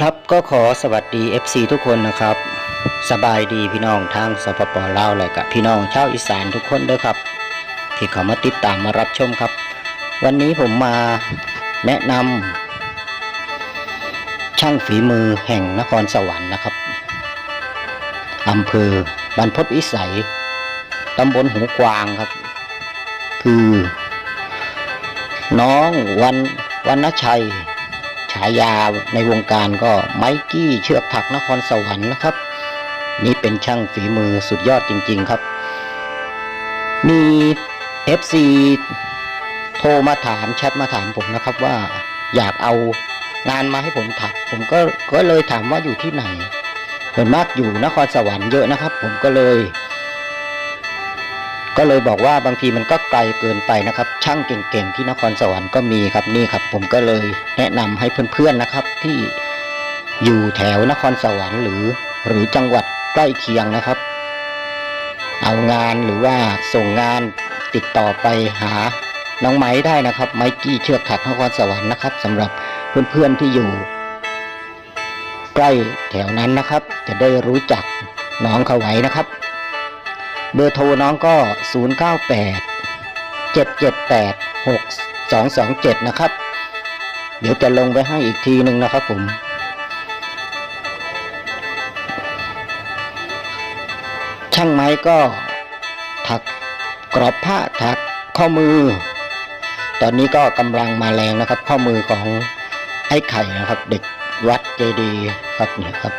ครับก็ขอสวัสดี FC ทุกคนนะครับ สบายดีพี่น้องทางสปปลาวและกับพี่น้องชาวอีสานทุกคนด้วยครับ ที่เขามาติดตามมารับชมครับ วันนี้ผมมาแนะนำช่างฝีมือแห่งนครสวรรค์นะครับอำเภอบรรพตวิสัย ตำบลหูกวางครับ คือ น้องวันวันนชัย ฉายาในวงการก็ไมกี้เชือกถักนครสวรรค์นะครับ นี่เป็นช่างฝีมือสุดยอดจริง ๆครับ มี FC โทรมาถามแชทมาถามผมนะครับว่าอยากเอางานมาให้ผมถัก ผมก็ก็เลยถามว่าอยู่ที่ไหนส่วนมากอยู่นครสวรรค์เยอะนะครับ ผมก็เลย ก็เลยบอกว่าบางทีมันก็ไกลเกินไปนะครับ ช่างเก่งๆที่นครสวรรค์ก็มีครับนี่ครับ ผมก็เลยแนะนำให้เพื่อนๆนะครับที่อยู่แถวนครสวรรค์หรือ หรือจังหวัดใกล้เคียงนะครับ เอางานหรือว่าส่งงานติดต่อไปหาน้องไม้ได้นะครับ ไมกี้เชือกถักนครสวรรค์นะครับสำหรับเพื่อนๆที่อยู่ ใกล้แถวนั้นนะครับ จะได้รู้จักน้องเขาไว้นะครับ เบอร์โทรน้องก็ 098 778 6227 นะครับ เดี๋ยวจะลงไปให้อีกทีหนึ่งนะครับผม ช่างไม้ก็ถักกรอบผ้าถักข้อมือ ตอนนี้ก็กำลังมาแรงนะครับ ข้อมือของไอ้ไข่นะครับ เด็กวัดเจดีย์ครับเนี่ยครับ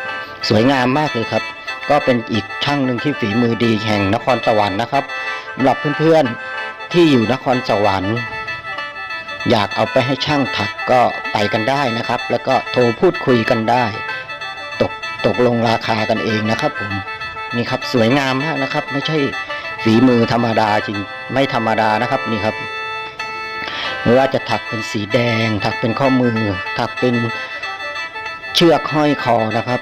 สวยงามมากเลยครับ ก็เป็นอีกช่างหนึ่งที่ฝีมือดีแห่งนครสวรรค์นะครับสำหรับเพื่อนๆที่อยู่นครสวรรค์ อยากเอาไปให้ช่างถักก็ไปกันได้นะครับ แล้วก็โทรพูดคุยกันได้ ตกตกลงราคากันเองนะครับผมนี่ครับสวยงามมากนะครับ ไม่ใช่ฝีมือธรรมดาจริงไม่ธรรมดานะครับนี่ครับไม่ว่าจะถักเป็นสีแดง ถักเป็นข้อมือ ถักเป็นเชือกห้อยคอนะครับ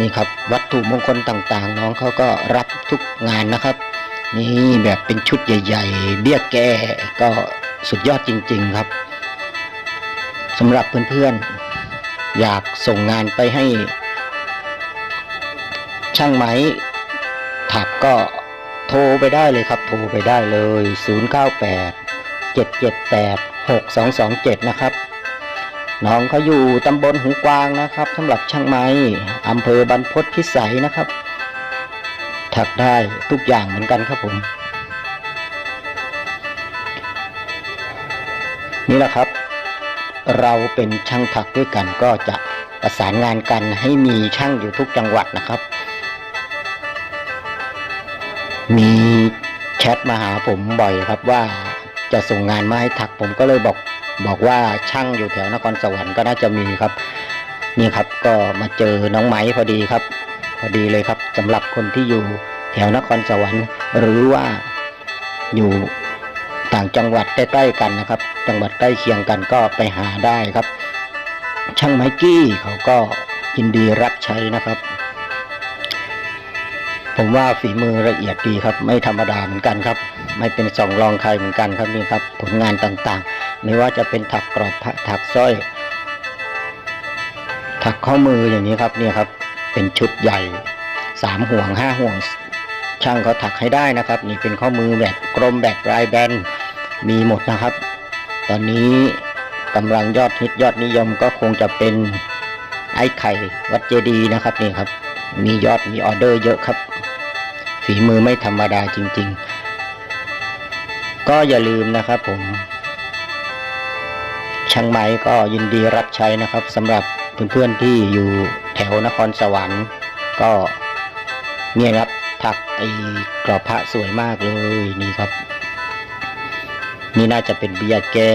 นี่ครับวัตถุมงคลต่างๆ น้องเขาก็รับทุกงานนะครับ นี่แบบเป็นชุดใหญ่ ๆ เบี้ยแก้ก็สุดยอดจริง ๆครับสำหรับเพื่อนๆ อยากส่งงานไปให้ ช่างไหมถักก็โทรไปได้เลยครับ โทรไปได้เลย 098 778 6227 นะครับ น้องเขาอยู่ตำบลหูกวางนะครับสำหรับช่างไม้อำเภอบรรพตพิสัยนะครับ ถักได้ทุกอย่างเหมือนกันครับผม นี่แหละครับ เราเป็นช่างถักด้วยกันก็จะประสานงานกันให้มีช่างอยู่ทุกจังหวัดนะครับ มีแชทมาหาผมบ่อยครับว่าจะส่งงานมาให้ถักผมก็เลยบอก บอกว่าช่างอยู่แถวนครสวรรค์ก็น่าจะมีครับ นี่ครับก็มาเจอน้องไม้พอดีครับ พอดีเลยครับสำหรับคนที่อยู่แถวนครสวรรค์ หรือว่าอยู่ต่างจังหวัดใกล้ๆกันนะครับ จังหวัดใกล้เคียงกันก็ไปหาได้ครับ ช่างไมกี้เขาก็ยินดีรับใช้นะครับ ผมว่าฝีมือละเอียดดีครับ ไม่ธรรมดาเหมือนกันครับ ไม่เป็นสองรองใครเหมือนกันครับนี่ครับ ผลงานต่างๆ ไม่ว่าจะเป็นถักกรอบพระถักสร้อย ถักข้อมืออย่างนี้ครับเนี่ยครับ เป็นชุดใหญ่สามห่วงห้าห่วง ช่างเขาถักให้ได้นะครับ นี่เป็นข้อมือแบบกลมแบบลายแบนมีหมดนะครับ ตอนนี้กำลังยอดฮิตยอดนิยมก็คงจะเป็นไอ้ไข่วัดเจดีนะครับนี่ครับ มียอดมีออเดอร์เยอะครับ ฝีมือไม่ธรรมดาจริง ๆ ก็อย่าลืมนะครับผม ช่างไม้ก็ยินดีรับใช้นะครับสำหรับเพื่อนๆที่อยู่แถวนครสวรรค์ ก็เนี่ยครับถักไอ้กรอบพระสวยมากเลยนี่ครับ นี่น่าจะเป็นเบียร์แก้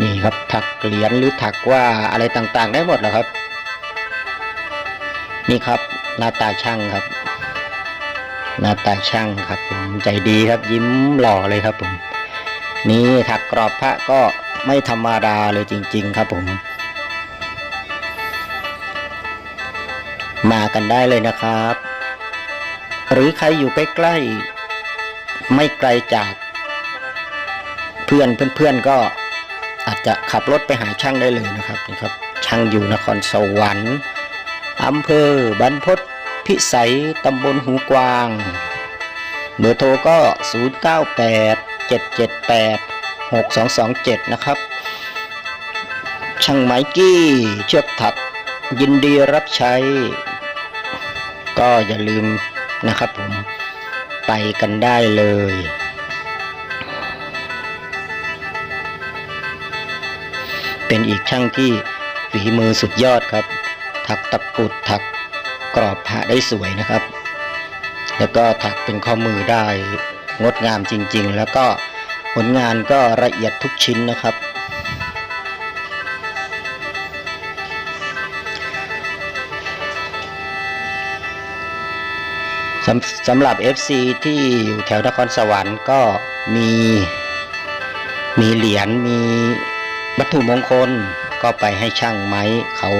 นี่ครับถักเหรียญหรือถักว่าอะไรต่างๆ ได้หมดแล้วครับ นี่ครับหน้าตาช่างครับหน้าตาช่างครับผมใจดีครับยิ้มหล่อเลยครับผมนี่ถักกรอบพระก็ ไม่ธรรมดาเลยจริง ๆ ครับผม มากันได้เลยนะครับ หรือใครอยู่ใกล้ๆ ไม่ไกลจาก เพื่อนเพื่อนๆก็อาจจะขับรถไปหาช่างได้เลยนะครับนี่ครับ ช่างอยู่นครสวรรค์อำเภอบรรพตพิสัยตำบลหูกวาง เบอร์โทรก็ 098 778 6227 นะครับ ช่างไม้กี้เชือกถักยินดีรับใช้ ก็อย่าลืมนะครับผม ไปกันได้เลยเป็นอีกช่างที่ฝีมือสุดยอดครับ ถักตะกุดถักกรอบผ้าได้สวยนะครับ แล้วก็ถักเป็นข้อมือได้งดงามจริง ๆ แล้วก็ ผลงานก็ละเอียดทุกชิ้นนะครับ สำสำหรับ FC ที่อยู่แถวนครสวรรค์ก็มีมีเหรียญมีวัตถุมงคลก็ไปให้ช่างไม้เขา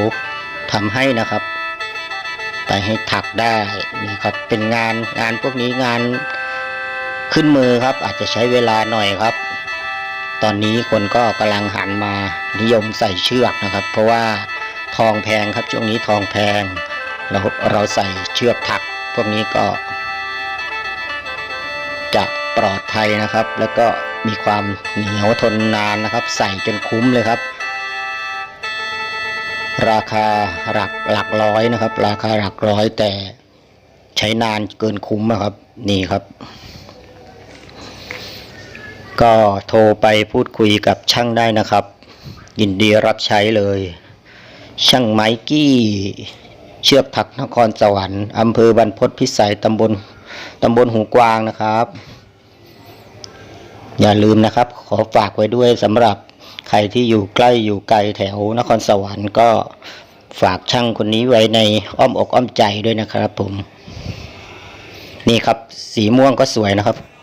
ทำให้นะครับ ไปให้ถักได้นี่ครับเป็นงานงานพวกนี้งาน ขึ้นมือครับ อาจจะใช้เวลาหน่อยครับ ตอนนี้คนก็กำลังหันมานิยมใส่เชือกนะครับ เพราะว่าทองแพงครับช่วงนี้ทองแพงเราเราใส่เชือกถัก พวกนี้ก็ จะปลอดภัยนะครับ แล้วก็มีความเหนียวทนนานนะครับ ใส่จนคุ้มเลยครับ ราคาหลักหลักร้อยนะครับ ราคาหลักร้อยแต่ใช้นานเกินคุ้มนะครับ นี่ครับ ก็โทรไปพูดคุยกับช่างได้นะครับ ยินดีรับใช้เลย ช่างไมกี้ เชือกถักนครสวรรค์อำเภอบรรพตพิสัยตำบลตำบลหูกวางนะครับ อย่าลืมนะครับ ขอฝากไว้ด้วยสำหรับใครที่อยู่ใกล้อยู่ไกลแถวนครสวรรค์ก็ฝากช่างคนนี้ไว้ในอ้อมอกอ้อมใจด้วยนะครับผม นี่ครับสีม่วงก็สวยนะครับ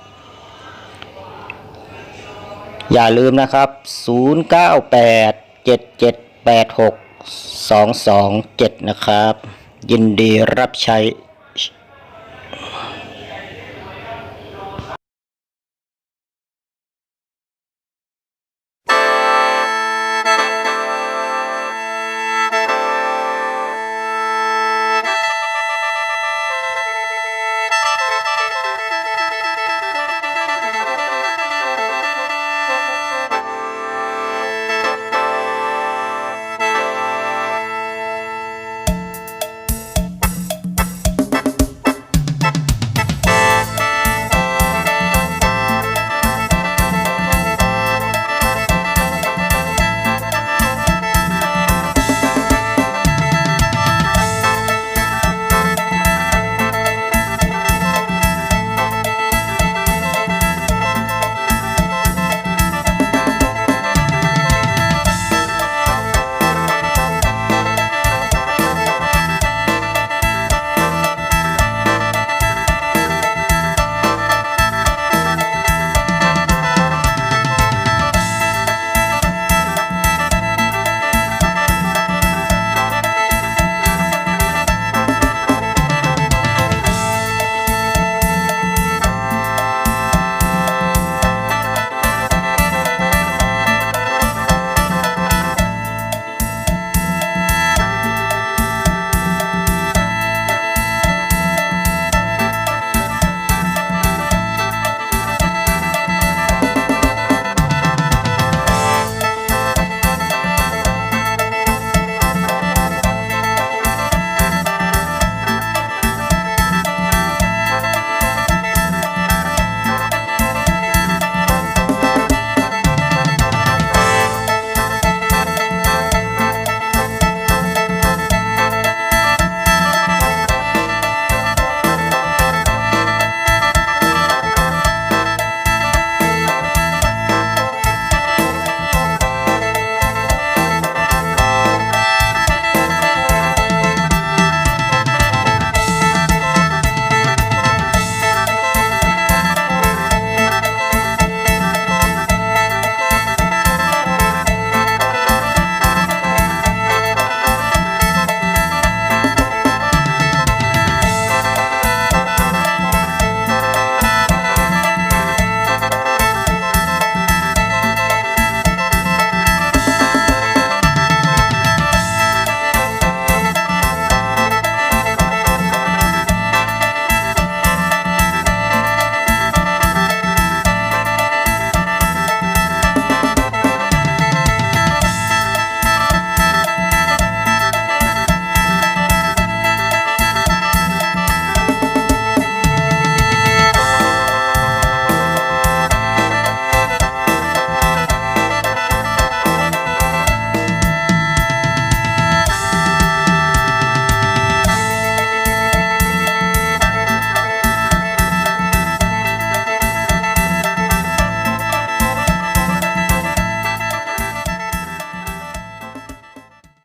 อย่าลืมนะครับ 098 7786 227 นะครับ ยินดีรับใช้